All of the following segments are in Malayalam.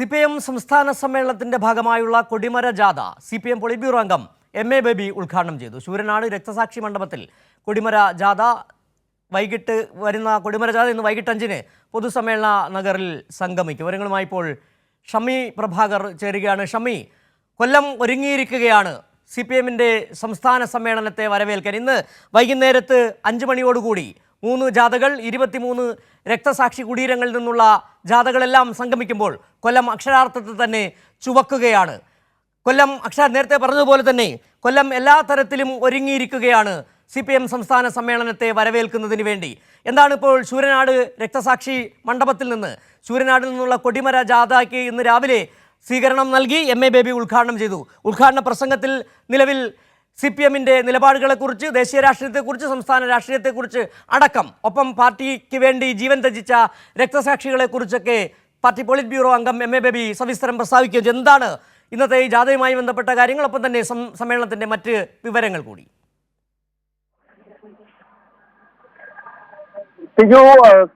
സി പി എം സംസ്ഥാന സമ്മേളനത്തിന്റെ ഭാഗമായുള്ള കൊടിമര ജാഥ സി പി എം അംഗം എം എ ബേബി ഉദ്ഘാടനം ചെയ്തു. ശൂരനാട് രക്തസാക്ഷി മണ്ഡപത്തിൽ കൊടിമര ജാഥ വൈകിട്ട് വരുന്ന കൊടിമര ജാഥ ഇന്ന് വൈകിട്ട് അഞ്ചിന് പൊതുസമ്മേളന നഗറിൽ സംഗമിക്കും. വിവരങ്ങളുമായി ഇപ്പോൾ ഷമി പ്രഭാകർ ചേരുകയാണ്. ഷമി കൊല്ലം ഒരുങ്ങിയിരിക്കുകയാണ് സി പി എമ്മിന്റെ സംസ്ഥാന സമ്മേളനത്തെ വരവേൽക്കാൻ. ഇന്ന് വൈകുന്നേരത്ത് അഞ്ച് മണിയോടുകൂടി മൂന്ന് ജാഥകൾ ഇരുപത്തിമൂന്ന് രക്തസാക്ഷി കുടീരങ്ങളിൽ നിന്നുള്ള ജാഥകളെല്ലാം സംഗമിക്കുമ്പോൾ കൊല്ലം അക്ഷരാർത്ഥത്തിൽ തന്നെ ചുവക്കുകയാണ്. കൊല്ലം അക്ഷര നേരത്തെ പറഞ്ഞതുപോലെ തന്നെ കൊല്ലം എല്ലാ തരത്തിലും ഒരുങ്ങിയിരിക്കുകയാണ് സി പി എം സംസ്ഥാന സമ്മേളനത്തെ വരവേൽക്കുന്നതിന് വേണ്ടി. എന്താണ് ഇപ്പോൾ ശൂരനാട് രക്തസാക്ഷി മണ്ഡപത്തിൽ നിന്ന്? ശൂരനാടിൽ നിന്നുള്ള കൊടിമര ജാഥയ്ക്ക് ഇന്ന് രാവിലെ സ്വീകരണം നൽകി എം എ ബേബി ഉദ്ഘാടനം ചെയ്തു. ഉദ്ഘാടന പ്രസംഗത്തിൽ നിലവിൽ സി പി എമ്മിന്റെ നിലപാടുകളെക്കുറിച്ച് ദേശീയ രാഷ്ട്രീയത്തെക്കുറിച്ച് സംസ്ഥാന രാഷ്ട്രീയത്തെക്കുറിച്ച് അടക്കം. ഒപ്പം പാർട്ടിക്ക് വേണ്ടി ജീവൻ ത്യജിച്ച രക്തസാക്ഷികളെക്കുറിച്ചൊക്കെ പാർട്ടി പോളിറ്റ് ബ്യൂറോ അംഗം എം എ ബേബി സവിസ്തരം പ്രസ്താവിക്കുകയും ചെയ്തു. എന്താണ് ഇന്നത്തെ ഈ ജാഥയുമായി ബന്ധപ്പെട്ട കാര്യങ്ങളൊപ്പം തന്നെ സമ്മേളനത്തിന്റെ മറ്റ് വിവരങ്ങൾ കൂടി. സിജു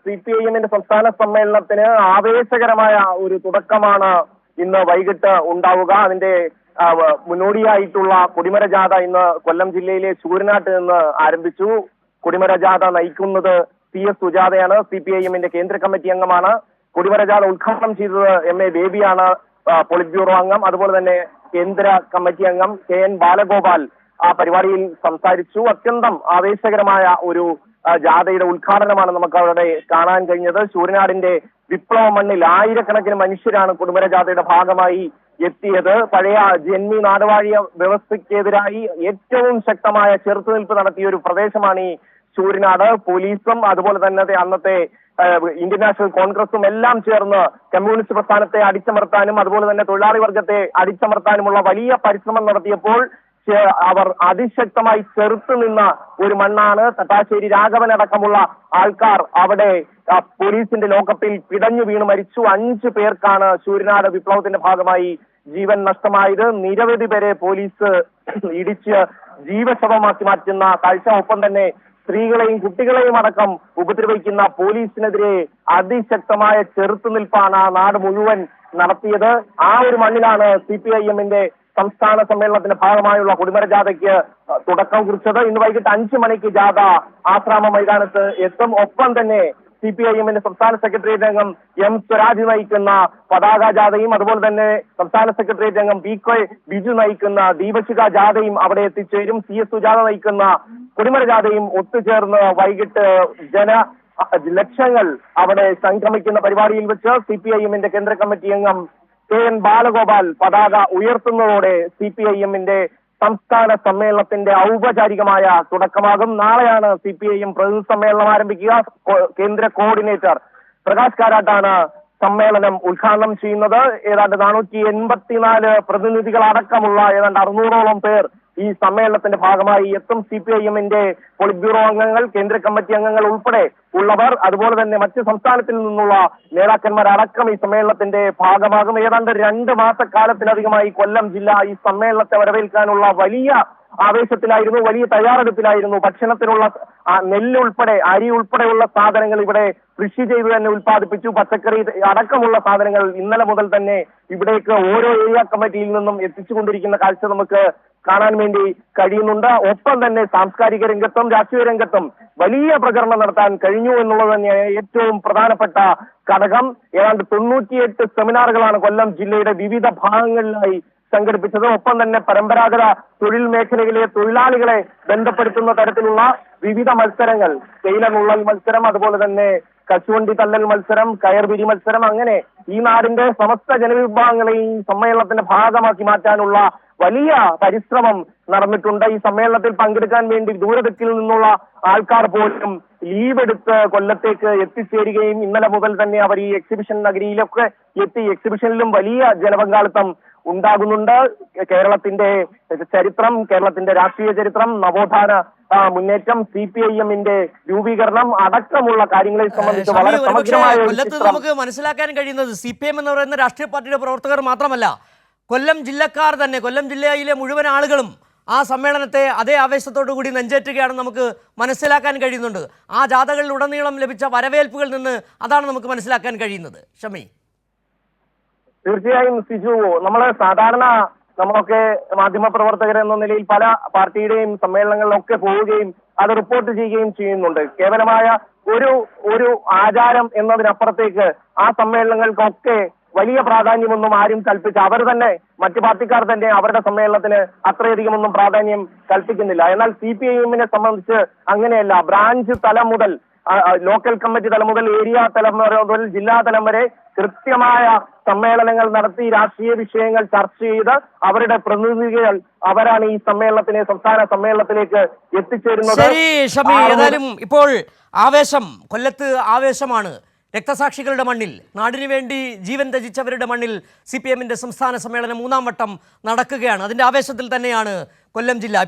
സി പി ഐ എമ്മിന്റെ സംസ്ഥാന സമ്മേളനത്തിന് ആവേശകരമായ ഒരു തുടക്കമാണ് ഇന്ന് വൈകിട്ട് ഉണ്ടാവുക. അതിന്റെ മുന്നോടിയായിട്ടുള്ള കൊടിമര ജാഥ ഇന്ന് കൊല്ലം ജില്ലയിലെ ശൂരനാട്ട് നിന്ന് ആരംഭിച്ചു. കൊടിമര ജാഥ നയിക്കുന്നത് പി എസ് സുജാതയാണ്. സി പി ഐ എമ്മിന്റെ കേന്ദ്ര കമ്മിറ്റി അംഗമാണ്. കൊടിമര ജാഥ ഉദ്ഘാടനം ചെയ്തത് എം എ ബേബിയാണ് പോളിറ്റ് ബ്യൂറോ അംഗം. അതുപോലെ തന്നെ കേന്ദ്ര കമ്മിറ്റി അംഗം കെ എൻ ബാലഗോപാൽ ആ പരിപാടിയിൽ സംസാരിച്ചു. അത്യന്തം ആവേശകരമായ ഒരു ജാഥയുടെ ഉദ്ഘാടനമാണ് നമുക്ക് അവിടെ കാണാൻ കഴിഞ്ഞത്. ശൂരനാടിന്റെ വിപ്ലവ മണ്ണിൽ ആയിരക്കണക്കിന് മനുഷ്യരാണ് കുടുംബര ജാഥയുടെ ഭാഗമായി എത്തിയത് പഴയ ജന്മി നാടുവാഴിയ വ്യവസ്ഥയ്ക്കെതിരായി ഏറ്റവും ശക്തമായ ചെറുത്തുനിൽപ്പ് നടത്തിയ ഒരു പ്രദേശമാണ് ഈ ചൂരിനാട്. പോലീസും അതുപോലെ തന്നെ അന്നത്തെ ഇന്ത്യൻ നാഷണൽ കോൺഗ്രസും എല്ലാം ചേർന്ന് കമ്മ്യൂണിസ്റ്റ് പ്രസ്ഥാനത്തെ അടിച്ചമർത്താനും അതുപോലെ തന്നെ തൊഴിലാളി വർഗത്തെ അടിച്ചമർത്താനുമുള്ള വലിയ പരിശ്രമം നടത്തിയപ്പോൾ അവർ അതിശക്തമായി ചെറുത്തു നിന്ന ഒരു മണ്ണാണ് തട്ടാശ്ശേരി രാഘവൻ അടക്കമുള്ള ആൾക്കാർ അവിടെ പോലീസിന്റെ ലോക്കപ്പിൽ പിടഞ്ഞു വീണ് മരിച്ചു. അഞ്ചു പേർക്കാണ് സൂര്യനാട് വിപ്ലവത്തിന്റെ ഭാഗമായി ജീവൻ നഷ്ടമായത്. നിരവധി പേരെ പോലീസ് ഇടിച്ച് ജീവശവമാക്കി മാറ്റുന്ന കാഴ്ച. ഒപ്പം തന്നെ സ്ത്രീകളെയും കുട്ടികളെയും അടക്കം ഉപദ്രവിക്കുന്ന പോലീസിനെതിരെ അതിശക്തമായ ചെറുത്തുനിൽപ്പാണ് ആ നാട് മുഴുവൻ നടത്തിയത്. ആ ഒരു മണ്ണിലാണ് സി പി ഐ എമ്മിന്റെ സംസ്ഥാന സമ്മേളനത്തിന്റെ ഭാഗമായുള്ള കുടിമര ജാഥയ്ക്ക് തുടക്കം കുറിച്ചത് ഇന്ന് വൈകിട്ട് അഞ്ചു മണിക്ക് ജാഥ ആശ്രാമ മൈതാനത്ത് എത്തും. ഒപ്പം തന്നെ സി പി ഐ എമ്മിന്റെ സംസ്ഥാന സെക്രട്ടേറിയറ്റ് അംഗം എം സ്വരാജ് നയിക്കുന്ന പതാക ജാഥയും അതുപോലെ തന്നെ സംസ്ഥാന സെക്രട്ടേറിയറ്റ് അംഗം ബി കെ ബിജു നയിക്കുന്ന ദീപശിക ജാഥയും അവിടെ എത്തിച്ചേരും. സി എസ് സുജാത നയിക്കുന്ന കുടിമര ജാഥയും ഒത്തുചേർന്ന് വൈകിട്ട് ജന ലക്ഷങ്ങൾ അവിടെ സംക്രമിക്കുന്ന പരിപാടിയിൽ വെച്ച് സി പി ഐ എമ്മിന്റെ കേന്ദ്ര കമ്മിറ്റി അംഗം കെ എൻ ബാലഗോപാൽ പതാക ഉയർത്തുന്നതോടെ സി പി ഐ എമ്മിന്റെ സംസ്ഥാന സമ്മേളനത്തിന്റെ ഔപചാരികമായ തുടക്കമാകും. നാളെയാണ് സി പി ഐ എം പ്രതിനിധി സമ്മേളനം ആരംഭിക്കുക. കേന്ദ്ര കോർഡിനേറ്റർ പ്രകാശ് കാരാട്ടാണ് സമ്മേളനം ഉദ്ഘാടനം ചെയ്യുന്നത്. ഏതാണ്ട് നാനൂറ്റി എൺപത്തിനാല് പ്രതിനിധികൾ അടക്കമുള്ള ഏതാണ്ട് അറുന്നൂറോളം പേർ ഈ സമ്മേളനത്തിന്റെ ഭാഗമായി എത്തും സി പി ഐ എമ്മിന്റെ പൊളിറ്റ് ബ്യൂറോ അംഗങ്ങൾ കേന്ദ്ര കമ്മിറ്റി അംഗങ്ങൾ ഉൾപ്പെടെ ഉള്ളവർ അതുപോലെ തന്നെ മറ്റ് സംസ്ഥാനത്തിൽ നിന്നുള്ള നേതാക്കന്മാരടക്കം ഈ സമ്മേളനത്തിന്റെ ഭാഗമാകും ഏതാണ്ട് രണ്ട് മാസക്കാലത്തിലധികമായി കൊല്ലം ജില്ല ഈ സമ്മേളനത്തെ വരവേൽക്കാനുള്ള വലിയ ആവേശത്തിലായിരുന്നു വലിയ തയ്യാറെടുപ്പിലായിരുന്നു. ഭക്ഷണത്തിനുള്ള നെല്ലുൾപ്പെടെ അരി ഉൾപ്പെടെയുള്ള സാധനങ്ങൾ ഇവിടെ കൃഷി ചെയ്തു തന്നെ ഉൽപ്പാദിപ്പിച്ചു. പച്ചക്കറി അടക്കമുള്ള സാധനങ്ങൾ ഇന്നലെ മുതൽ തന്നെ ഇവിടേക്ക് ഓരോ ഏരിയ കമ്മിറ്റിയിൽ നിന്നും എത്തിച്ചുകൊണ്ടിരിക്കുന്ന കാഴ്ച നമുക്ക് കാണാൻ വേണ്ടി കഴിയുന്നുണ്ട്. ഒപ്പം തന്നെ സാംസ്കാരിക രംഗത്തും രാഷ്ട്രീയ രംഗത്തും വലിയ പ്രചരണം നടത്താൻ കഴിഞ്ഞു എന്നുള്ളത് തന്നെയാണ് ഏറ്റവും പ്രധാനപ്പെട്ട ഘടകം. ഏതാണ്ട് തൊണ്ണൂറ്റിയെട്ട് സെമിനാറുകളാണ് കൊല്ലം ജില്ലയുടെ വിവിധ ഭാഗങ്ങളിലായി സംഘടിപ്പിച്ചത്. ഒപ്പം തന്നെ പരമ്പരാഗത തൊഴിൽ മേഖലയിലെ തൊഴിലാളികളെ ബന്ധപ്പെടുത്തുന്ന തരത്തിലുള്ള വിവിധ മത്സരങ്ങൾ. തേയില മത്സരം അതുപോലെ തന്നെ കശുവണ്ടി തല്ലൽ മത്സരം കയർപിരി മത്സരം അങ്ങനെ ഈ നാടിന്റെ സമസ്ത ജനവിഭാഗങ്ങളെയും സമ്മേളനത്തിന്റെ ഭാഗമാക്കി മാറ്റാനുള്ള വലിയ പരിശ്രമം നടന്നിട്ടുണ്ട്. ഈ സമ്മേളനത്തിൽ പങ്കെടുക്കാൻ വേണ്ടി ദൂരദിക്കിൽ നിന്നുള്ള ആൾക്കാർ പോലും ലീവ് എടുത്ത് കൊല്ലത്തേക്ക് എത്തിച്ചേരുകയും ഇന്നലെ മുതൽ തന്നെ അവർ ഈ എക്സിബിഷൻ നഗരിയിലൊക്കെ എത്തി എക്സിബിഷനിലും വലിയ ജനപങ്കാളിത്തം ഉണ്ടാകുന്നുണ്ട്. കേരളത്തിന്റെ ചരിത്രം കേരളത്തിന്റെ രാഷ്ട്രീയ ചരിത്രം നവോത്ഥാന മുന്നേറ്റം സി പി ഐ എമ്മിന്റെ രൂപീകരണം അടക്കമുള്ള കാര്യങ്ങളെ സംബന്ധിച്ച് വളരെ സമഗ്രമായ നമുക്ക് മനസ്സിലാക്കാൻ കഴിയുന്നത് സി പി എം എന്ന് പറയുന്ന രാഷ്ട്രീയ പാർട്ടിയുടെ പ്രവർത്തകർ മാത്രമല്ല. കൊല്ലം ജില്ലക്കാർ തന്നെ കൊല്ലം ജില്ലയിലെ മുഴുവൻ ആളുകളും ആ സമ്മേളനത്തെ അതേ ആവേശത്തോടു കൂടി നെഞ്ചേറ്റുകയാണെന്ന് നമുക്ക് മനസ്സിലാക്കാൻ കഴിയുന്നുണ്ട്. ആ ജാഥകളിലുടനീളം ലഭിച്ച വരവേൽപ്പുകളിൽ നിന്ന് അതാണ് നമുക്ക് മനസ്സിലാക്കാൻ കഴിയുന്നത്. ഷമി. തീർച്ചയായും സിജു നമ്മളെ സാധാരണ നമ്മളൊക്കെ മാധ്യമ മാധ്യമപ്രവർത്തകർ എന്ന നിലയിൽ പല പാർട്ടിയുടെയും സമ്മേളനങ്ങളിലൊക്കെ പോവുകയും അത് റിപ്പോർട്ട് ചെയ്യുകയും ചെയ്യുന്നുണ്ട്. കേവലമായ ഒരു ഒരു ആചാരം എന്നതിനപ്പുറത്തേക്ക് ആ സമ്മേളനങ്ങൾക്കൊക്കെ വലിയ പ്രാധാന്യമൊന്നും ആരും കൽപ്പിച്ച അവർ തന്നെ മറ്റു പാർട്ടിക്കാർ തന്നെ അവരുടെ സമ്മേളനത്തിന് അത്രയധികം ഒന്നും പ്രാധാന്യം കൽപ്പിക്കുന്നില്ല. എന്നാൽ സി പി ഐ എമ്മിനെ സംബന്ധിച്ച് അങ്ങനെയല്ല. ബ്രാഞ്ച് തലം മുതൽ ലോക്കൽ കമ്മിറ്റി തലം മുതൽ ഏരിയ തലം വരെ മുതൽ ജില്ലാ തലം വരെ കൃത്യമായ സമ്മേളനങ്ങൾ നടത്തി രാഷ്ട്രീയ വിഷയങ്ങൾ ചർച്ച ചെയ്ത് അവരുടെ പ്രതിനിധികൾ അവരാണ് ഈ സമ്മേളനത്തിനെ സംസ്ഥാന സമ്മേളനത്തിലേക്ക് എത്തിച്ചേരുന്നത്. ഏതായാലും ഇപ്പോൾ ആവേശം കൊല്ലത്ത് ആവേശമാണ്. രക്തസാക്ഷികളുടെ മണ്ണിൽ നാടിനു വേണ്ടി ജീവൻ ത്യജിച്ചവരുടെ മണ്ണിൽ സി പി എമ്മിന്റെ സംസ്ഥാന സമ്മേളനം മൂന്നാം വട്ടം നടക്കുകയാണ്. അതിന്റെ ആവേശത്തിൽ തന്നെയാണ് കൊല്ലം ജില്ല.